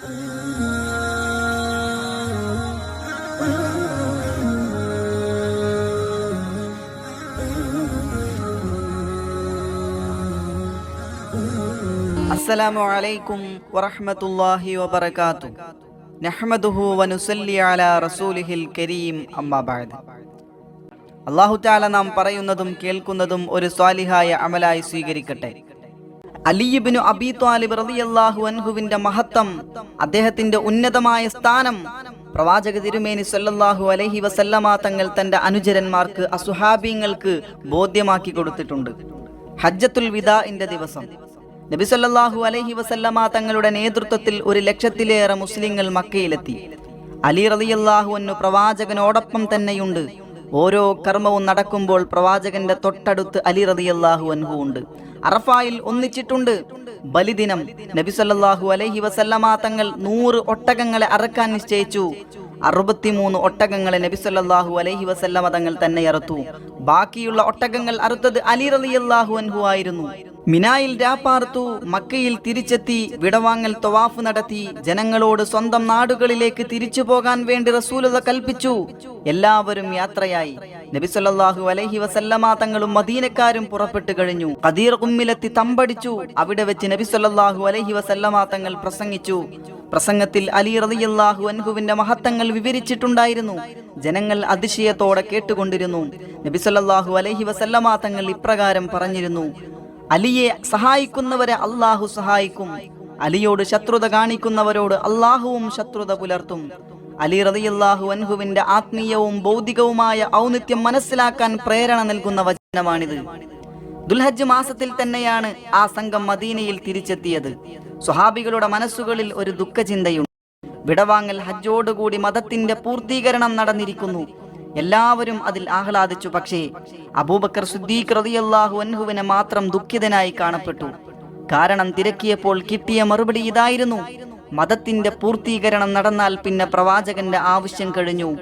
അസ്സലാമു അലൈക്കും വറഹ്മത്തുള്ളാഹി നഹ്മദുഹു അലാ റസൂലിഹിൽ കരീം നാം പറയുന്നതും കേൾക്കുന്നതും ഒരു സ്വാലിഹായ അമലായി സ്വീകരിക്കട്ടെ. അലിയിബ്നു അബി ത്വാലിബ് റളിയല്ലാഹു അൻഹുവിന്റെ മഹത്വം അദ്ദേഹത്തിന്റെ ഉന്നതമായ സ്ഥാനം. പ്രവാചക തിരുമേനി സല്ലല്ലാഹു അലൈഹി വസല്ലമ തങ്ങൾ തന്റെ അനുചരന്മാർക്ക് അസുഹാബിയങ്ങൾക്ക് ബോധ്യമാക്കി കൊടുത്തിട്ടുണ്ട്. ഹജ്ജത്തുൽ വിദാഇന്റെ ദിവസം. നബി സല്ലല്ലാഹു അലൈഹി വസല്ലമ തങ്ങളുടെ നേതൃത്വത്തിൽ ഒരു ലക്ഷത്തിലേറെ മുസ്ലിങ്ങൾ മക്കയിലെത്തി. അലി റളിയല്ലാഹു അൻഹു പ്രവാചകനോടൊപ്പം തന്നെയുണ്ട്. ഓരോ കർമ്മവും നടക്കുമ്പോൾ പ്രവാചകന്റെ തൊട്ടടുത്ത് അലി റളിയല്ലാഹു അൻഹു ഉണ്ട്. അറഫായിൽ ഒന്നിച്ചിട്ടുണ്ട്. ബലിദിനം. നബിസല്ലാഹു അലൈഹി വസല്ലമ തങ്ങൾ നൂറ് ഒട്ടകങ്ങളെ അറക്കാൻ നിശ്ചയിച്ചു. അറുപത്തിമൂന്ന് ഒട്ടകങ്ങളെ നബിസല്ലാഹു അലൈഹി വസല്ലമ തങ്ങൾ തന്നെ അറുത്തു. ബാക്കിയുള്ള ഒട്ടകങ്ങൾ അറുത്തത് അലി റളിയല്ലാഹു അൻഹു ആയിരുന്നു. മിനായിൽ രാപ്പാർത്തു മക്കയിൽ തിരിച്ചെത്തി വിടവാങ്ങൽ തൊവാഫ് നടത്തി ജനങ്ങളോട് സ്വന്തം നാടുകളിലേക്ക് തിരിച്ചു പോകാൻ വേണ്ടി റസൂലത കൽപ്പിച്ചു. എല്ലാവരും യാത്രയായി. നബി സല്ലല്ലാഹു അലൈഹി വസല്ലമ തങ്ങളും മദീനക്കാരും പുറപ്പെട്ടു കഴിഞ്ഞു. കദീർ കുമ്മിലെത്തി തമ്പടിച്ചു. അവിടെ വെച്ച് നബി സല്ലല്ലാഹു അലൈഹി വസല്ലമ തങ്ങൾ പ്രസംഗിച്ചു. പ്രസംഗത്തിൽ അലി റളിയല്ലാഹു അൻഹുവിന്റെ മഹത്വങ്ങൾ വിവരിച്ചിട്ടുണ്ടായിരുന്നു. ജനങ്ങൾ അതിശയത്തോടെ കേട്ടുകൊണ്ടിരുന്നു. നബി സല്ലല്ലാഹു അലൈഹി വസല്ലമ തങ്ങൾ ഇപ്രകാരം പറഞ്ഞിരുന്നു. അലിയെ സഹായിക്കുന്നവരെ അള്ളാഹു സഹായിക്കും. അലിയോട് ശത്രുത കാണിക്കുന്നവരോട് അള്ളാഹുവും ശത്രുത പുലർത്തും. അലി റതിയല്ലാഹു അൻഹുവിന്റെ ആത്മീയവും ബൗദ്ധികവുമായ ഔന്നിത്യം മനസ്സിലാക്കാൻ പ്രേരണ നൽകുന്ന വചനമാണിത്. ദുൽഹജ്ജ് മാസത്തിൽ തന്നെയാണ് ആ സംഘം മദീനയിൽ തിരിച്ചെത്തിയത്. സ്വഹാബികളുടെ മനസ്സുകളിൽ ഒരു ദുഃഖചിന്തയുണ്ട്. വിടവാങ്ങൽ ഹജ്ജോടുകൂടി മതത്തിന്റെ പൂർത്തീകരണം നടന്നിരിക്കുന്നു. എല്ലാവരും അതിൽ ആഹ്ലാദിച്ചു. പക്ഷേ അബൂബക്കർ സുദ്ദീഖ് റളിയല്ലാഹു അൻഹുവിനെ മാത്രം ദുഃഖിതനായി കാണപ്പെട്ടു. കാരണം തിരക്കിയപ്പോൾ കിട്ടിയ മറുപടി ഇതായിരുന്നു. മതത്തിന്റെ പൂർത്തീകരണം നടന്നാൽ പിന്നെ പ്രവാചകന്റെ ആവശ്യം കഴിഞ്ഞു.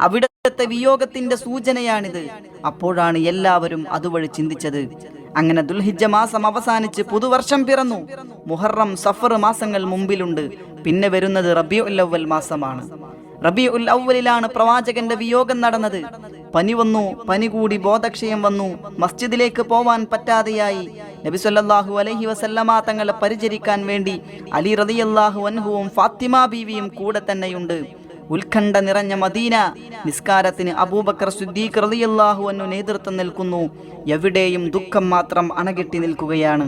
അവിടത്തെ വിയോഗത്തിന്റെ സൂചനയാണിത്. അപ്പോഴാണ് എല്ലാവരും അതുവഴി ചിന്തിച്ചത്. അങ്ങനെ ദുൽഹിജ മാസം അവസാനിച്ച് പുതുവർഷം പിറന്നു. മുഹറം സഫർ മാസങ്ങൾ മുമ്പിലുണ്ട്. പിന്നെ വരുന്നത് റബിയുൽ മാസമാണ്. റബി ഉൽ ഔവലിലാണ് പ്രവാചകന്റെ വിയോഗം നടന്നത്. പനി വന്നു പനി കൂടി ബോധക്ഷയം വന്നു. മസ്ജിദിലേക്ക് പോവാൻ പറ്റാതെയായി. നബി സല്ലല്ലാഹു അലൈഹി വസല്ലമ തങ്ങളെ പരിചരിക്കാൻ വേണ്ടി അലി റതിയല്ലാഹു അൻഹുവും ഫാത്തിമ ബീവിയും കൂടെ തന്നെയുണ്ട്. ഉത്കണ്ഠ നിറഞ്ഞ മദീന. നിസ്കാരത്തിന് അബൂബക്കർ സുദ്ദീഖ് അൻഹു നേതൃത്വം നിൽക്കുന്നു. എവിടെയും ദുഃഖം മാത്രം അണകെട്ടി നിൽക്കുകയാണ്.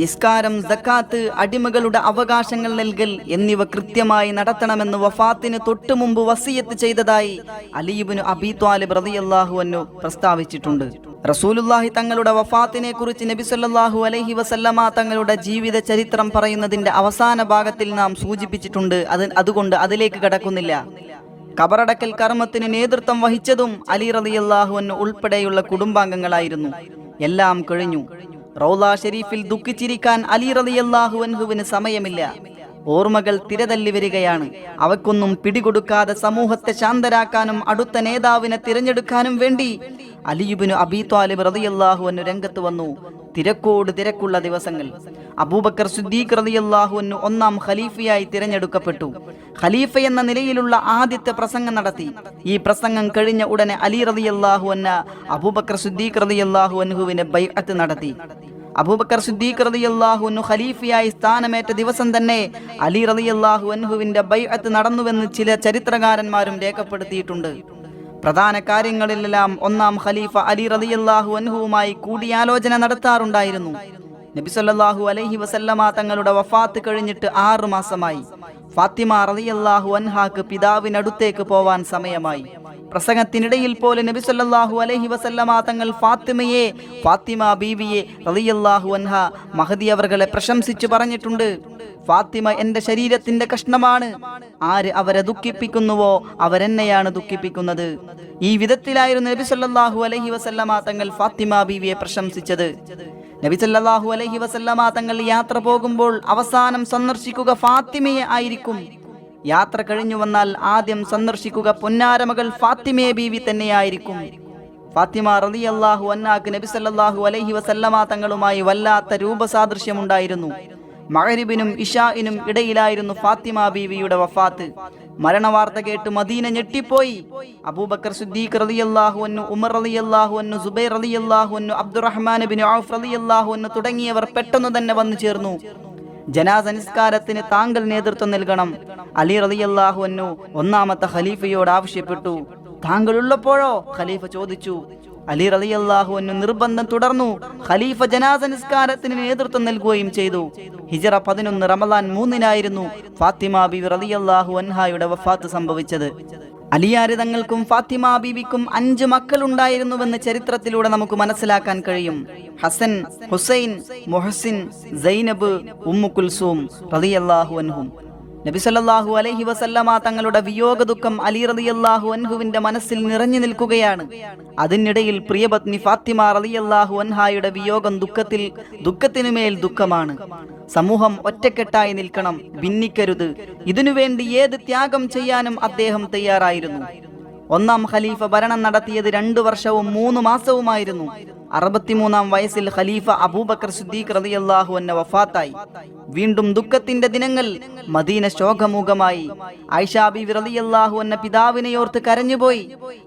നിസ്കാരം സക്കാത്ത് അടിമകളുടെ അവകാശങ്ങൾ നൽകൽ എന്നിവ കൃത്യമായി നടത്തണമെന്ന് വഫാത്തിന് തൊട്ടു മുമ്പ് വസിയത്ത് ചെയ്തതായി അലീബിന് അബി ത്വാലിബ് റളിയല്ലാഹു അൻഹു പ്രസ്താവിച്ചിട്ടുണ്ട്. റസൂലുല്ലാഹി തങ്ങളുടെ വഫാത്തിനെ കുറിച്ച് നബി സല്ലല്ലാഹു അലൈഹി വസല്ലമ തങ്ങളുടെ ജീവിത ചരിത്രം പറയുന്നതിന്റെ അവസാന ഭാഗത്തിൽ നാം സൂചിപ്പിച്ചിട്ടുണ്ട്. അത് അതുകൊണ്ട് അതിലേക്ക് കടക്കുന്നില്ല. കബറടക്കൽ കർമ്മത്തിന് നേതൃത്വം വഹിച്ചതും അലി റളിയല്ലാഹു അൻഹു ഉൾപ്പെടെയുള്ള കുടുംബാംഗങ്ങളായിരുന്നു. എല്ലാം കഴിഞ്ഞു. റൗല ഷെരീഫിൽ ദുഃഖിച്ചിരിക്കാൻ അലി റളിയല്ലാഹു അൻഹുവിന് സമയമില്ല. ഓർമ്മകൾ തിരതല്ലി വരികയാണ്. അവക്കൊന്നും പിടികൊടുക്കാതെ സമൂഹത്തെ ശാന്തരാക്കാനും അടുത്ത നേതാവിനെ തിരഞ്ഞെടുക്കാനും വേണ്ടി അലിയുബിനു അബി ത്വാലിബ് റതിയല്ലാഹു അൻഹു രംഗത്ത് വന്നു. തിരക്കോട് തിരക്കുള്ള ദിവസങ്ങൾ. അബൂബക്കർ സുദ്ദീഖ് റളിയല്ലാഹു അൻഹു ഒന്നാം ഖലീഫയായി തിരഞ്ഞെടുക്കപ്പെട്ടു. ഖലീഫ എന്ന നിലയിലുള്ള ആദ്യത്തെ പ്രസംഗം നടത്തി. ഈ പ്രസംഗം കഴിഞ്ഞ ഉടനെ അലി റളിയല്ലാഹു എന്ന അബൂബക്കർ സുദ്ദീഖ് റളിയല്ലാഹു അൻഹുവിനെ ബൈഅത്ത് നടത്തി. അബൂബക്കർ സിദ്ദീഖ് റളിയല്ലാഹു അൻഹു ഖലീഫയായി സ്ഥാനമേറ്റ ദിവസം തന്നെ അലി റളിയല്ലാഹു അൻഹുവിന്റെ ബൈഅത്ത് നടന്നുവെന്ന് ചില ചരിത്രകാരന്മാരും രേഖപ്പെടുത്തിയിട്ടുണ്ട്. പ്രധാന കാര്യങ്ങളിലെല്ലാം ഒന്നാം ഖലീഫ അലി റളിയല്ലാഹു അൻഹുവുമായി കൂടിയാലോചന നടത്താറുണ്ടായിരുന്നു. നബി സല്ലല്ലാഹു അലൈഹി വസല്ലമ തങ്ങളുടെ വഫാത്ത് കഴിഞ്ഞിട്ട് ആറു മാസമായി. ഫാത്തിമ റളിയല്ലാഹു അൻഹാക്ക് പിതാവിനടുത്തേക്ക് പോവാൻ സമയമായി. പ്രസംഗത്തിനിടയിൽ പോലെ നബി സല്ലാഹു അലഹി വസല്ലമ തങ്ങൾ ഫാത്തിമയെ ഫാത്തിമ ബീവിയെ റലിയല്ലാഹു അൻഹ മഹദി അവർകളെ പ്രശംസിച്ചു പറഞ്ഞിട്ടുണ്ട്. ഫാത്തിമ എന്റെ ശരീരത്തിന്റെ കഷ്ണമാണ്. ആര് അവരെ ദുഃഖിപ്പിക്കുന്നുവോ അവരെന്നെയാണ് ദുഃഖിപ്പിക്കുന്നത്. ഈ വിധത്തിലായിരുന്നു നബി സല്ലാഹു അലഹി വസല്ലമ തങ്ങൾ ഫാത്തിമ ബീവിയെ പ്രശംസിച്ചത്. നബി സല്ലാഹു അലഹി വസല്ലമ തങ്ങൾ യാത്ര പോകുമ്പോൾ അവസാനം സന്ദർശിക്കുക ഫാത്തിമയെ ആയിരിക്കും. യാത്ര കഴിഞ്ഞു വന്നാൽ ആദ്യം സന്ദർശിക്കുക പൊന്നാരമകൾ ഫാത്തിമയെ ബീവി തന്നെയായിരിക്കും. ഫാത്തിമ റലി അള്ളാഹു അന്നാക്ക് നബി സല്ലല്ലാഹു അലൈഹി വസല്ലമ തങ്ങളുമായി വല്ലാത്ത രൂപസാദൃശ്യമുണ്ടായിരുന്നു. മഹരിബിനും ഇഷാഇനും ഇടയിലായിരുന്നു ഫാത്തിമ ബീവിയുടെ വഫാത്ത്. മരണവാർത്ത കേട്ട് മദീന ഞെട്ടിപ്പോയി. അബൂബക്കർ സിദ്ദീഖ് റളിയല്ലാഹു അൻഹു ഉമർ റളിയല്ലാഹു അൻഹു സുബൈർ റളിയല്ലാഹു അൻഹു അബ്ദുറഹ്മാൻ ബിൻ ഔഫ് റളിയല്ലാഹു അൻഹു തുടങ്ങിയവർ പെട്ടെന്ന് തന്നെ വന്നു ചേർന്നു. ജനാസ നിസ്കാരത്തിന് താങ്കൾ നേതൃത്വം നൽകണം. അലി റളിയല്ലാഹു അന്നു ഒന്നാമത്തെ ഖലീഫയോട് ആവശ്യപ്പെട്ടു. താങ്കൾ ഉള്ളപ്പോഴോ ഖലീഫ ചോദിച്ചു. അലി റളിയല്ലാഹു അന്നു നിർബന്ധം തുടർന്നു. ഖലീഫ ജനാസ നിസ്കാരത്തിന് നേതൃത്വം നൽകുകയും ചെയ്തു. ഹിജറ പതിനൊന്ന് റമലാൻ മൂന്നിനായിരുന്നു ഫാത്തിമ ബിവി റളിയല്ലാഹു അൻഹായുടെ വഫാത്ത് സംഭവിച്ചത്. അലിയാര് തങ്ങൾക്കും ഫാത്തിമ ബീവിക്കും അഞ്ച് മക്കളുണ്ടായിരുന്നുവെന്ന് ചരിത്രത്തിലൂടെ നമുക്ക് മനസ്സിലാക്കാൻ കഴിയും. ഹസൻ ഹുസൈൻ മൊഹസിൻ സൈനബ് ഉമ്മുക്കുൽസൂം റളിയല്ലാഹു അൻഹും. നബി സല്ലല്ലാഹു അലൈഹി വസല്ലമ തങ്ങളുടെ വിയോഗ ദുഃഖം അലി റളിയല്ലാഹു അൻഹുവിന്റെ മനസ്സിൽ നിറഞ്ഞു നിൽക്കുകയാണ്. അതിനിടയിൽ പ്രിയപത്നി ഫാത്തിമ റളിയല്ലാഹു അൻഹായുടെ വിയോഗം ദുഃഖത്തിൽ ദുഃഖത്തിനുമേൽ ദുഃഖമാണ്. സമൂഹം ഒറ്റക്കെട്ടായി നിൽക്കണം ഭിന്നിക്കരുത്. ഇതിനുവേണ്ടി ഏത് ത്യാഗം ചെയ്യാനും അദ്ദേഹം തയ്യാറായിരുന്നു. ഒന്നാം ഖലീഫ ഭരണം നടത്തിയത് രണ്ടു വർഷവും മൂന്ന് മാസവുമായിരുന്നു. അറുപത്തിമൂന്നാം വയസ്സിൽ ഖലീഫ അബൂബക്കർ സിദ്ദീഖ് റളിയല്ലാഹു അൻഹു വഫാത്തായി. വീണ്ടും ദുഃഖത്തിന്റെ ദിനങ്ങൾ മദീന ശോകമൂഖമായി. ആയിഷാ ബീവി റളിയല്ലാഹു അൻഹ പിതാവിനെ ഓർത്ത് കരഞ്ഞുപോയി.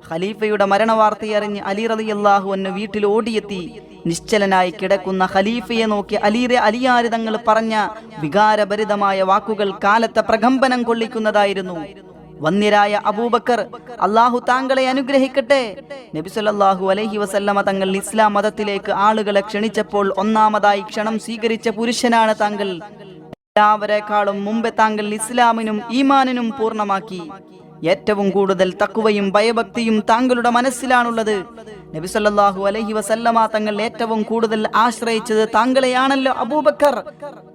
ഖലീഫയുടെ മരണവാർത്തയറിഞ്ഞ് അലി റളിയല്ലാഹു അൻഹു വീട്ടിൽ ഓടിയെത്തി. നിശ്ചലനായി കിടക്കുന്ന ഖലീഫയെ നോക്കി അലീറെ അലിയാരിതങ്ങൾ പറഞ്ഞ വികാരഭരിതമായ വാക്കുകൾ കാലത്തെ പ്രകമ്പനം കൊള്ളിക്കുന്നതായിരുന്നു. വന്യരായ അബൂബക്കർ അള്ളാഹു താങ്കളെ അനുഗ്രഹിക്കട്ടെ. നബി അലഹി അലൈഹി വസല്ലമ തങ്ങൾ ഇസ്ലാം മതത്തിലേക്ക് ആളുകളെ ക്ഷണിച്ചപ്പോൾ ഒന്നാമതായി ക്ഷണം സ്വീകരിച്ച പുരുഷനാണ് താങ്കൾ. എല്ലാവരെക്കാളും മുമ്പേ താങ്കൾ ഇസ്ലാമിനും ഈമാനിനും പൂർണമാക്കി. ഏറ്റവും കൂടുതൽ തക്കുവയും ഭയഭക്തിയും താങ്കളുടെ മനസ്സിലാണുള്ളത്. നബി സല്ലല്ലാഹു അലൈഹി വസല്ലമ തങ്ങൾ ഏറ്റവും കൂടുതൽ ആശ്രയിച്ചത് താങ്കളെയാണല്ലോ അബൂബക്കർ.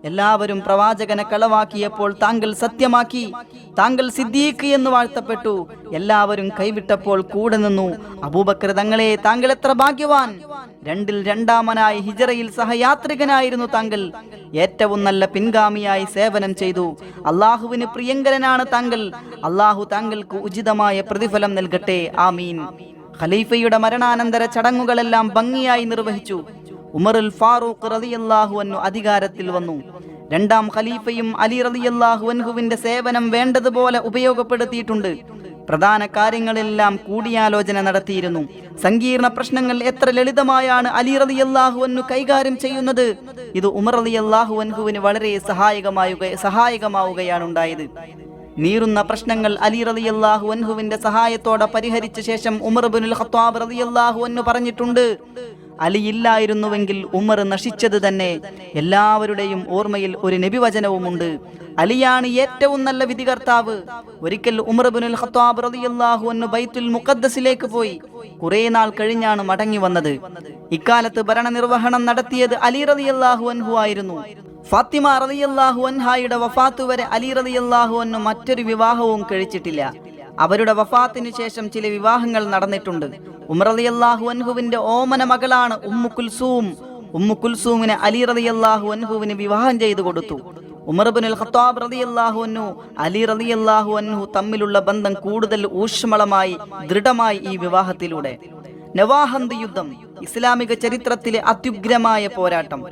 എല്ലാവരും പ്രവാചകനെ കളവാക്കിയപ്പോൾ താങ്കൾ സത്യമാക്കി. താങ്കൾ സിദ്ദീഖ് എന്ന് വാഴ്ത്തപ്പെട്ടു. എല്ലാവരും കൈവിട്ടപ്പോൾ കൂടെ നിന്നു. അബൂബക്കർ തങ്ങളെ താങ്കൾ എത്ര ഭാഗ്യവാൻ? രണ്ടിൽ രണ്ടാമനായി ഹിജറയിൽ സഹയാത്രികനായിരുന്നു താങ്കൾ. ഏറ്റവും നല്ല പിൻഗാമിയായി സേവനം ചെയ്തു. അള്ളാഹുവിന് പ്രിയങ്കരനാണ് താങ്കൾ. അള്ളാഹു താങ്കൾക്ക് ഉചിതമായ പ്രതിഫലം നൽകട്ടെ. ആമീൻ. ഖലീഫയുടെ മരണാനന്തര ചടങ്ങുകളെല്ലാം ഭംഗിയായി നിർവഹിച്ചു. ഉമറുൽ ഫാറൂഖ് റളിയല്ലാഹു അൻഹു അധികാരത്തിൽ വന്നു. രണ്ടാം ഖലീഫയും അലി റളിയല്ലാഹു അൻഹുവിന്റെ സേവനം വേണ്ടതുപോലെ ഉപയോഗപ്പെടുത്തിയിട്ടുണ്ട്. പ്രധാന കാര്യങ്ങളെല്ലാം കൂടിയാലോചന നടത്തിയിരുന്നു. സങ്കീർണ പ്രശ്നങ്ങൾ എത്ര ലളിതമായാണ് അലി റളിയല്ലാഹു അൻഹു കൈകാര്യം ചെയ്യുന്നത്. ഇത് ഉമർ റളിയല്ലാഹു അൻഹുവിന് വളരെ സഹായകമായുക സഹായകമാവുകയാണ് ഉണ്ടായത്. നീറുന്ന പ്രശ്നങ്ങൾ അലി റളിയല്ലാഹു അൻഹുവിന്റെ സഹായത്തോടെ പരിഹരിച്ച ശേഷം ഉമർ ബിനുൽ ഖത്താബ് അൻഹു പറഞ്ഞിട്ടുണ്ട്. അലി ഇല്ലായിരുന്നുവെങ്കിൽ ഉമർ നശിച്ചത് തന്നെ. എല്ലാവരുടെയും ഓർമ്മയിൽ ഒരു നബിവചനവുമുണ്ട്. അലിയാണ് ഏറ്റവും നല്ല വിധികർത്താവ്. ഒരിക്കൽ ഉമർ ഖത്താബ് റളിയല്ലാഹു അൻഹു ബൈത്തുൽ മുഖദ്ദസിലേക്ക് പോയി. കുറെ നാൾ കഴിഞ്ഞാണ് മടങ്ങി വന്നത്. ഇക്കാലത്ത് ഭരണനിർവഹണം നടത്തിയത് അലി റളിയല്ലാഹു അൻഹു ആയിരുന്നു. ഫാത്തിമ റളിയല്ലാഹു അൻഹായുടെ വഫാത്ത് വരെ അലി റളിയല്ലാഹു അൻഹു മറ്റൊരു വിവാഹവും കഴിച്ചിട്ടില്ല. അവരുടെ വഫാത്തിന് ശേഷം ചില വിവാഹങ്ങൾ നടന്നിട്ടുണ്ട്. ഉമർ റളിയല്ലാഹു അൻഹുവിന്റെ ഓമന മകളാണ് ഉമ്മു കുൽസൂം. ഉമ്മു കുൽസൂമിനെ അലി റളിയല്ലാഹു അൻഹുവിന് വിവാഹം ചെയ്തു കൊടുത്തു. ഉമർ ബിനുൽ ഖത്താബ് റളിയല്ലാഹു അൻഹു അലി റളിയല്ലാഹു അൻഹു തമ്മിലുള്ള ബന്ധം കൂടുതൽ ഊഷ്മളമായി ദൃഢമായി ഈ വിവാഹത്തിലൂടെ. നവാഹന്ത് യുദ്ധം ഇസ്ലാമിക ചരിത്രത്തിലെ അത്യുഗ്രമായ പോരാട്ടം.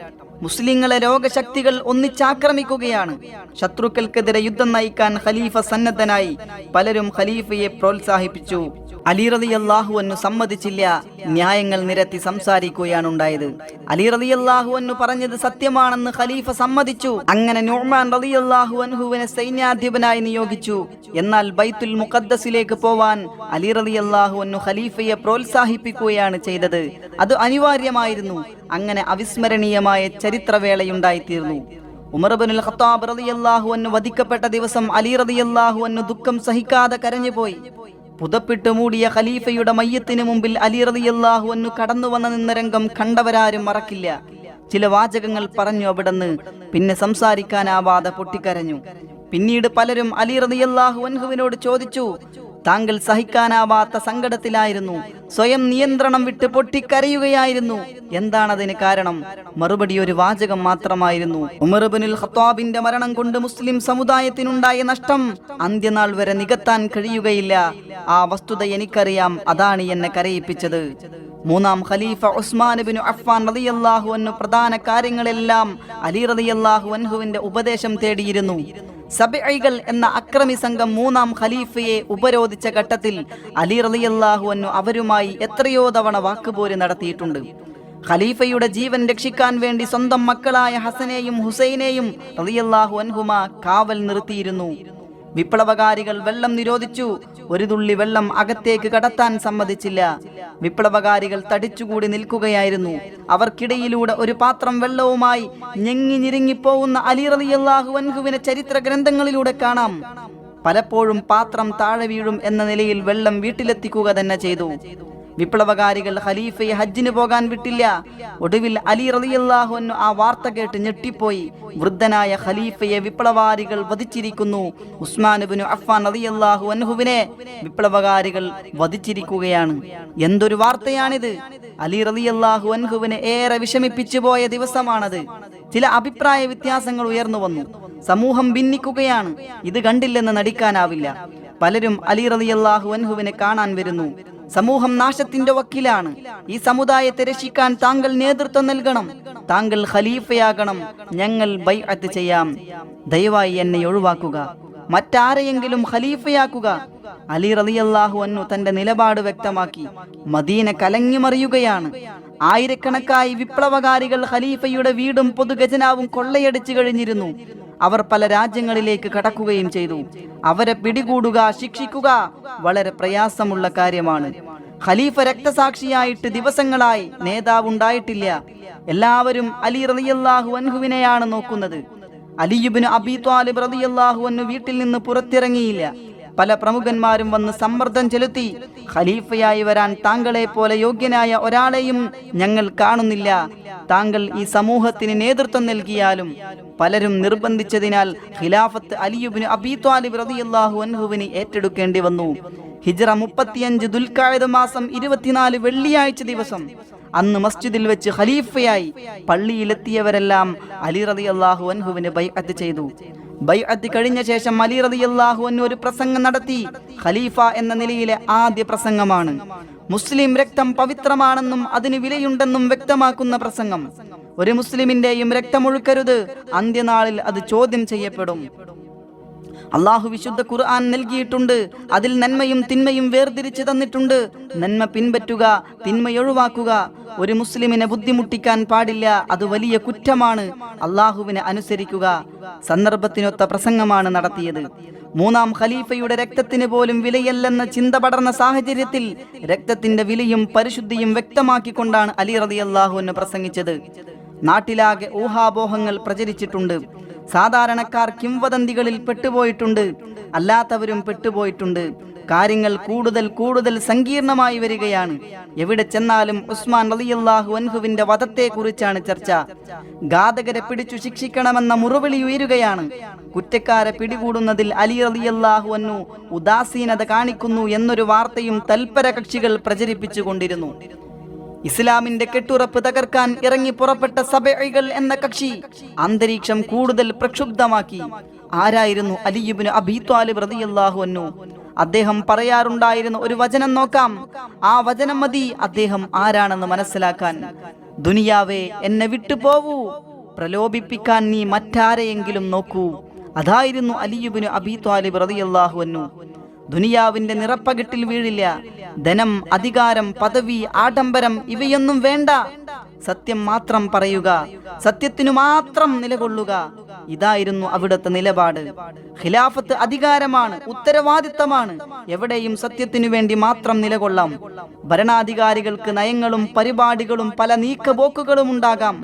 മുസ്ലിങ്ങളെ രോഗശക്തികൾ ഒന്നിച്ചാക്രമിക്കുകയാണ്. ശത്രുക്കൾക്കെതിരെ യുദ്ധം നയിക്കാൻ ഖലീഫ സന്നദ്ധനായി പലരും ഖലീഫയെ പ്രോത്സാഹിപ്പിച്ചു. അലി അന്നു സമ്മതിച്ചില്ല. ന്യായങ്ങൾ നിരത്തി സംസാരിക്കുകയാണ് ഉണ്ടായത്. അലി റളിയല്ലാഹു അന്നു പറഞ്ഞത് സത്യമാണെന്ന് ഖലീഫ സമ്മതിച്ചു. അങ്ങനെ നുഅ്മാൻ റളിയല്ലാഹു അൻഹുവിനെ സൈന്യാധിപനായി നിയോഗിച്ചു. എന്നാൽ ബൈത്തുൽ മുഖദ്ദസിലേക്ക് പോവാൻ അലി അന്നു ഖലീഫയെ പ്രോത്സാഹിപ്പിക്കുകയാണ് ചെയ്തത്. അത് അനിവാര്യമായിരുന്നു. അങ്ങനെ അവിസ്മരണീയമായ ചരിത്രവേളയുണ്ടായിത്തീർന്നു. ഉമർബനുൽ ഖത്താബ് റളിയല്ലാഹു അൻഹു വധിക്കപ്പെട്ട ദിവസം അലി റളിയല്ലാഹു അൻഹു ദുഃഖം സഹിക്കാതെ കരഞ്ഞുപോയി. പുതപ്പിട്ട് മൂടിയ ഖലീഫയുടെ മയ്യത്തിന് മുമ്പിൽ അലി റളിയല്ലാഹു അൻഹു കടന്നു വന്ന നിന്ന രംഗം കണ്ടവരാരും മറക്കില്ല. ചില വാചകങ്ങൾ പറഞ്ഞു അവിടെന്ന് പിന്നെ സംസാരിക്കാനാവാതെ പൊട്ടിക്കരഞ്ഞു. പിന്നീട് പലരും അലി റളിയല്ലാഹു അൻഹുവിനോട് ചോദിച്ചു താങ്കൾ സഹിക്കാനാവാത്ത സങ്കടത്തിലായിരുന്നു. സ്വയം നിയന്ത്രണം വിട്ട് പൊട്ടിക്കരയുകയായിരുന്നു. എന്താണതിന് കാരണം? മറുപടി ഒരു വാചകം മാത്രമായിരുന്നു. ഉമർബിനുൽ ഖത്താബിന്റെ മരണം കൊണ്ട് മുസ്ലിം സമുദായത്തിനുണ്ടായ നഷ്ടം അന്ത്യനാൾ വരെ നികത്താൻ കഴിയുകയില്ല. ആ വസ്തുത എനിക്കറിയാം. അതാണ് എന്നെ കരയിപ്പിച്ചത്. മൂന്നാം ഖലീഫ ഉസ്മാൻ ബിൻ അഫ്ഫാൻ റളിയല്ലാഹു അൻഹു പ്രധാന കാര്യങ്ങളെല്ലാം അലി റളിയല്ലാഹു അൻഹുവിന്റെ ഉപദേശം തേടിയിരുന്നു. സബൈകൾ എന്ന അക്രമി സംഘം മൂന്നാം ഖലീഫയെ ഉപരോധിച്ച ഘട്ടത്തിൽ അലി റളിയല്ലാഹു അൻഹു അവരുമായി എത്രയോ തവണ വാക്കുപോര് നടത്തിയിട്ടുണ്ട്. ഖലീഫയുടെ ജീവൻ രക്ഷിക്കാൻ വേണ്ടി സ്വന്തം മക്കളായ ഹസനെയും ഹുസൈനെയും റളിയല്ലാഹു അൻഹുമ കാവൽ നിർത്തിയിരുന്നു. വിപ്ലവകാരികൾ വെള്ളം നിരോധിച്ചു. ഒരു തുള്ളി വെള്ളം അകത്തേക്ക് കടത്താൻ സമ്മതിച്ചില്ല. വിപ്ലവകാരികൾ തടിച്ചുകൂടി നിൽക്കുകയായിരുന്നു. അവർക്കിടയിലൂടെ ഒരു പാത്രം വെള്ളവുമായി ഞെങ്ങി ഞെരുങ്ങിപ്പോവുന്ന അലി റളിയല്ലാഹു അൻഹുവിനെ ചരിത്ര ഗ്രന്ഥങ്ങളിലൂടെ കാണാം. പലപ്പോഴും പാത്രം താഴെ വീഴും എന്ന നിലയിൽ വെള്ളം വീട്ടിലെത്തിക്കുക തന്നെ ചെയ്തു. വിപ്ലവകാരികൾ ഖലീഫയെ ഹജ്ജിന് പോകാൻ വിട്ടില്ല. ഒടുവിൽ അലി റളിയല്ലാഹു അൻഹു ആ വാർത്ത കേട്ട് ഞെട്ടിപ്പോയി. വൃദ്ധനായ ഖലീഫയെ വിപ്ലവകാരികൾ വധിച്ചിരിക്കുന്നു. ഉസ്മാൻ ഇബ്നു അഫ്ഫാൻ റളിയല്ലാഹു അൻഹുവിനെ വിപ്ലവകാരികൾ വധിച്ചിരിക്കുകയാണ്. എന്തൊരു വാർത്തയാണിത്? അലി റളിയല്ലാഹു അൻഹുവിനെ ഏറെ വിഷമിപ്പിച്ചു പോയ ദിവസമാണത്. ചില അഭിപ്രായ വ്യത്യാസങ്ങൾ ഉയർന്നു വന്നു. സമൂഹം ഭിന്നിക്കുകയാണ്. ഇത് കണ്ടില്ലെന്ന് നടിക്കാനാവില്ല. പലരും അലി റളിയല്ലാഹു അൻഹുവിനെ കാണാൻ വരുന്നു. സമൂഹം നാശത്തിന്റെ വക്കിലാണ്. ഈ സമുദായത്തെ രക്ഷിക്കാൻ താങ്കൾ നേതൃത്വം നൽകണം. താങ്കൾ ഖലീഫയാകണം. ഞങ്ങൾ ബൈഅത്ത് ചെയ്യാം. ദയവായി എന്നെ ഒഴിവാക്കുക. മറ്റാരെയെങ്കിലും ഖലീഫയാക്കുക. അലി റളിയല്ലാഹു അന്നു തന്റെ നിലപാട് വ്യക്തമാക്കി. മദീന കലങ്ങിമറിയുകയാണ്. ആയിരക്കണക്കായി വിപ്ലവകാരികൾ ഖലീഫയുടെ വീടും പൊതുഖജനാവും കൊള്ളയടിച്ചു കഴിഞ്ഞിരുന്നു. അവർ പല രാജ്യങ്ങളിലേക്ക് കടക്കുകയും ചെയ്തു. അവരെ പിടികൂടുക ശിക്ഷിക്കുക വളരെ പ്രയാസമുള്ള കാര്യമാണ്. ഖലീഫ രക്തസാക്ഷിയായിട്ട് ദിവസങ്ങളായി നേതാവ് ഉണ്ടായിട്ടില്ല. എല്ലാവരും അലി റളിയല്ലാഹു അൻഹുവിനെയാണ് നോക്കുന്നത്. അലിയുബിന് അബി ത്വാലിബ് റളിയല്ലാഹു അൻഹു വീട്ടിൽ നിന്ന് പുറത്തിറങ്ങിയില്ല. പല പ്രമുഖന്മാരും വന്ന് സമ്മർദ്ദം ചെലുത്തി ഖലീഫയായി വരാൻ താങ്കളെ പോലെ യോഗ്യനായ ഒരാളെയും ഞങ്ങൾ കാണുന്നില്ല. താങ്കൾ ഈ സമൂഹത്തിന് നേതൃത്വം നൽകിയാലും പലരും നിർബന്ധിച്ചതിനാൽ ഖിലാഫത്ത് അലിയുബിന് അബി ത്വാലിബ് റളിയല്ലാഹു അൻഹുവിന് ഏറ്റെടുക്കേണ്ടി വന്നു. ഹിജറ മുപ്പത്തിയഞ്ച് ദുൽക്കായത മാസം ഇരുപത്തിനാല് വെള്ളിയാഴ്ച ദിവസം അന്ന് മസ്ജിദിൽ വെച്ച് ഖലീഫയായി പള്ളിയിലെത്തിയവരെല്ലാം അലി റളിയല്ലാഹു അൻഹുവിന് ബൈഅത്ത് ചെയ്തു. ബൈഅത്ത് കഴിഞ്ഞ ശേഷം അലി റളിയല്ലാഹു അൻഹു ഒരു പ്രസംഗം നടത്തി. ഖലീഫ എന്ന നിലയിലെ ആദ്യ പ്രസംഗമാണ്. മുസ്ലിം രക്തം പവിത്രമാണെന്നും അതിന് വിലയുണ്ടെന്നും വ്യക്തമാക്കുന്ന പ്രസംഗം. ഒരു മുസ്ലിമിന്റെയും രക്തമൊഴുക്കരുത് അന്ത്യനാളിൽ അത് ചോദ്യം ചെയ്യപ്പെടും. അള്ളാഹു വിശുദ്ധ ഖുർആൻ നൽകിയിട്ടുണ്ട്. അതിൽ നന്മയും തിന്മയും വേർതിരിച്ചു തന്നിട്ടുണ്ട്. നന്മ പിൻപറ്റുക തിന്മയൊഴിവാക്കുക ഒരു മുസ്ലിമിനെ ബുദ്ധിമുട്ടിക്കാൻ പാടില്ല അത് വലിയ കുറ്റമാണ്. അള്ളാഹുവിനെ അനുസരിക്കുക. സന്ദർഭത്തിനൊത്ത പ്രസംഗമാണ് നടത്തിയത്. മൂന്നാം ഖലീഫയുടെ രക്തത്തിന് പോലും വിലയല്ലെന്ന ചിന്ത പടർന്ന സാഹചര്യത്തിൽ രക്തത്തിന്റെ വിലയും പരിശുദ്ധിയും വ്യക്തമാക്കിക്കൊണ്ടാണ് അലി റതി അള്ളാഹുവിനെ പ്രസംഗിച്ചത്. നാട്ടിലാകെ ഊഹാപോഹങ്ങൾ പ്രചരിച്ചിട്ടുണ്ട്. സാധാരണക്കാർ കിംവദന്തികളിൽ പെട്ടുപോയിട്ടുണ്ട്. അല്ലാത്തവരും പെട്ടുപോയിട്ടുണ്ട്. കാര്യങ്ങൾ കൂടുതൽ കൂടുതൽ സങ്കീർണമായി വരികയാണ്. എവിടെ ചെന്നാലും ഉസ്മാൻ റളിയല്ലാഹു അൻഹുവിന്റെ വധത്തെ കുറിച്ചാണ് ചർച്ച. ഘാതകരെ പിടിച്ചു ശിക്ഷിക്കണമെന്ന മുറവിളി ഉയരുകയാണ്. കുറ്റക്കാരെ പിടികൂടുന്നതിൽ അലി റളിയല്ലാഹു അൻഹു ഉദാസീനത കാണിക്കുന്നു എന്നൊരു വാർത്തയും തൽപര കക്ഷികൾ പ്രചരിപ്പിച്ചുകൊണ്ടിരുന്നു. ഇസ്ലാമിന്റെ കെട്ടുറപ്പ് തകർക്കാൻ ഇറങ്ങി പുറപ്പെട്ട സബൈകൾ എന്ന കക്ഷി അന്തരീക്ഷം കൂടുതൽ പ്രക്ഷുബ്ധമാക്കി. ആരായിരുന്നു അലിയുബിന് അബി ത്വാലിബ് അദ്ദേഹം പറയാറുണ്ടായിരുന്ന ഒരു വചനം നോക്കാം. ആ വചനം മതി അദ്ദേഹം ആരാണെന്ന് മനസ്സിലാക്കാൻ. ദുനിയാവേ എന്നെ വിട്ടുപോവൂ പ്രലോഭിപ്പിക്കാൻ നീ മറ്റാരെയെങ്കിലും നോക്കൂ. അതായിരുന്നു അലിയുബിന് അബി ത്വാലിബ് റളിയല്ലാഹു അൻഹു. ദുനിയാവിന്റെ നിറപ്പകിട്ടിൽ വീഴില്ല. ധനം അധികാരം പദവി ആഡംബരം ഇവയൊന്നും വേണ്ട. സത്യം മാത്രം പറയുക. സത്യത്തിനു മാത്രം നിലകൊള്ളുക. ഇതായിരുന്നു അവിടുത്തെ നിലപാട്. ഖിലാഫത്ത് അധികാരമാണ് ഉത്തരവാദിത്തമാണ്. എവിടെയും സത്യത്തിനു വേണ്ടി മാത്രം നിലകൊള്ളാം. ഭരണാധികാരികൾക്ക് നയങ്ങളും പരിപാടികളും പല നീക്കപോക്കുകളും ഉണ്ടാകാം.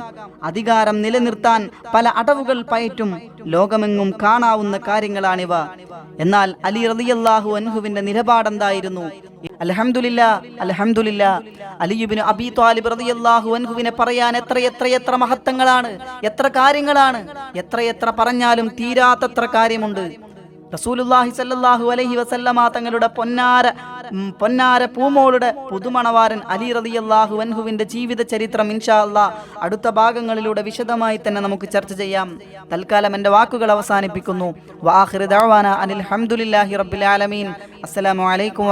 അധികാരം നിലനിർത്താൻ പല അടവുകൾ പയറ്റും. ലോകമെങ്ങും കാണാവുന്ന കാര്യങ്ങളാണിവ. എന്നാൽ അലി റളിയല്ലാഹു അൻഹുവിന്റെ നിലപാടെന്തായിരുന്നു? അലഹമുല്ല അലഹമുല്ല അലിയുബിന് അബി ത്വാലിബ് റളിയല്ലാഹു അൻഹുവിനെ പറയാൻ എത്ര എത്ര എത്ര മഹത്വങ്ങളാണ് എത്ര കാര്യങ്ങളാണ് എത്ര എത്ര പറഞ്ഞാലും തീരാത്തത്ര കാര്യമുണ്ട്. റസൂലുല്ലാഹി സല്ലല്ലാഹു അലൈഹി വസല്ലമ തങ്ങളുടെ പൊന്നാര പൊന്നാര പൂമോളുടെ പുതുമണവാരൻ അലി റളിയല്ലാഹു അൻഹുവിന്റെ ജീവിത ചരിത്രം ഇൻഷാ അല്ലാ അടുത്ത ഭാഗങ്ങളിലൂടെ വിശദമായി തന്നെ നമുക്ക് ചർച്ച ചെയ്യാം. തൽക്കാലം എന്റെ വാക്കുകൾ അവസാനിപ്പിക്കുന്നു. വാഹിർ ദഅവാന അനിൽ ഹംദുലില്ലാഹി റബ്ബിൽ ആലമീൻ. അസ്സലാമു അലൈക്കും